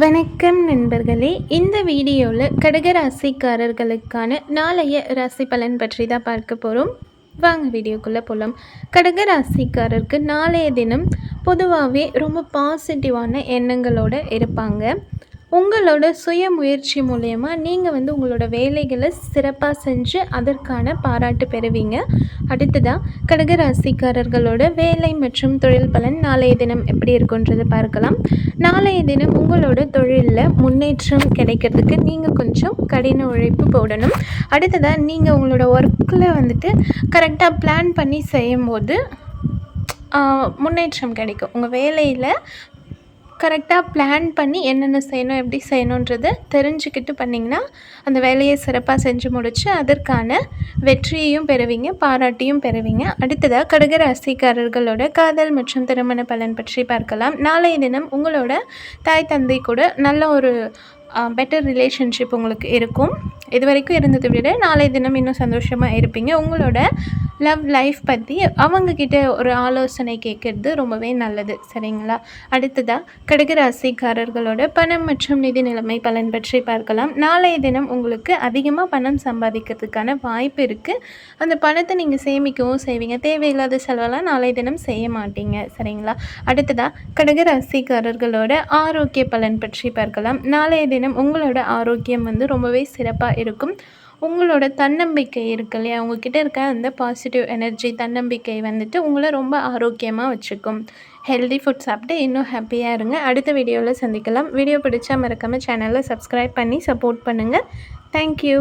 வணக்கம் நண்பர்களே இந்த வீடியோவில் கடகராசிக்காரர்களுக்கான நாளைய ராசி பலன் பற்றி தான் பார்க்க போகிறோம் வாங்க வீடியோக்குள்ளே போகலாம் கடகராசிக்காரருக்கு நாளைய தினம் பொதுவாகவே ரொம்ப பாசிட்டிவான எண்ணங்களோடு இருப்பாங்க. உங்களோட சுய முயற்சி மூலயமா நீங்கள் வந்து உங்களோட வேலைகளை சிறப்பாக செஞ்சு அதற்கான பாராட்டு பெறுவீங்க. அடுத்ததாக கடகராசிக்காரர்களோட வேலை மற்றும் தொழில் பலன் நாளைய தினம் எப்படி இருக்குன்றதை பார்க்கலாம். நாளைய தினம் உங்களோட தொழிலில் முன்னேற்றம் கிடைக்கிறதுக்கு நீங்கள் கொஞ்சம் கடின உழைப்பு போடணும். அடுத்ததாக நீங்கள் உங்களோட ஒர்க்கில் வந்துட்டு கரெக்டாக பிளான் பண்ணி செய்யும்போது முன்னேற்றம் கிடைக்கும். உங்கள் வேலையில் கரெக்டாக பிளான் பண்ணி என்னென்ன செய்யணும் எப்படி செய்யணுன்றதை தெரிஞ்சுக்கிட்டு பண்ணிங்கன்னா அந்த வேலையை சிறப்பாக செஞ்சு முடித்து அதற்கான வெற்றியையும் பெறுவீங்க பாராட்டியும் பெறுவீங்க. அடுத்ததாக கடக ராசிக்காரர்களோட காதல் மற்றும் திருமண பலன் பற்றி பார்க்கலாம். நாளைய தினம் உங்களோட தாய் தந்தை கூட நல்ல ஒரு பெட்டர் ரிலேஷன்ஷிப் உங்களுக்கு இருக்கும். இது வரைக்கும் இருந்ததை விட நாளைய தினம் இன்னும் சந்தோஷமாக இருப்பீங்க. உங்களோட லவ் லைஃப் பற்றி அவங்கக்கிட்ட ஒரு ஆலோசனை கேட்குறது ரொம்பவே நல்லது சரிங்களா? அடுத்ததாக கடகராசிக்காரர்களோட பணம் மற்றும் நிதி நிலைமை பலன் பற்றி பார்க்கலாம். நாளைய தினம் உங்களுக்கு அதிகமாக பணம் சம்பாதிக்கிறதுக்கான வாய்ப்பு இருக்குது அந்த பணத்தை நீங்கள் சேமிக்கவும் செய்வீங்க. தேவையில்லாத செலவெல்லாம் நாளைய தினம் செய்ய மாட்டீங்க சரிங்களா? அடுத்ததாக கடகராசிக்காரர்களோட ஆரோக்கிய பலன் பற்றி பார்க்கலாம். நாளைய தினம் உங்களோட ஆரோக்கியம் வந்து ரொம்பவே சிறப்பாக இருக்கும். உங்களோட தன்னம்பிக்கை இருக்கு இல்லையா? உங்ககிட்ட இருக்க அந்த பாசிட்டிவ் எனர்ஜி தன்னம்பிக்கை வந்துட்டு உங்களை ரொம்ப ஆரோக்கியமாக வச்சுக்கும். ஹெல்தி ஃபுட் சாப்பிட்டு இன்னும் ஹாப்பியாக இருங்க. அடுத்த வீடியோவில் சந்திக்கலாம். வீடியோ பிடிச்சா மறக்காமல் சேனலை சப்ஸ்கிரைப் பண்ணி சப்போர்ட் பண்ணுங்கள் தேங்க்யூ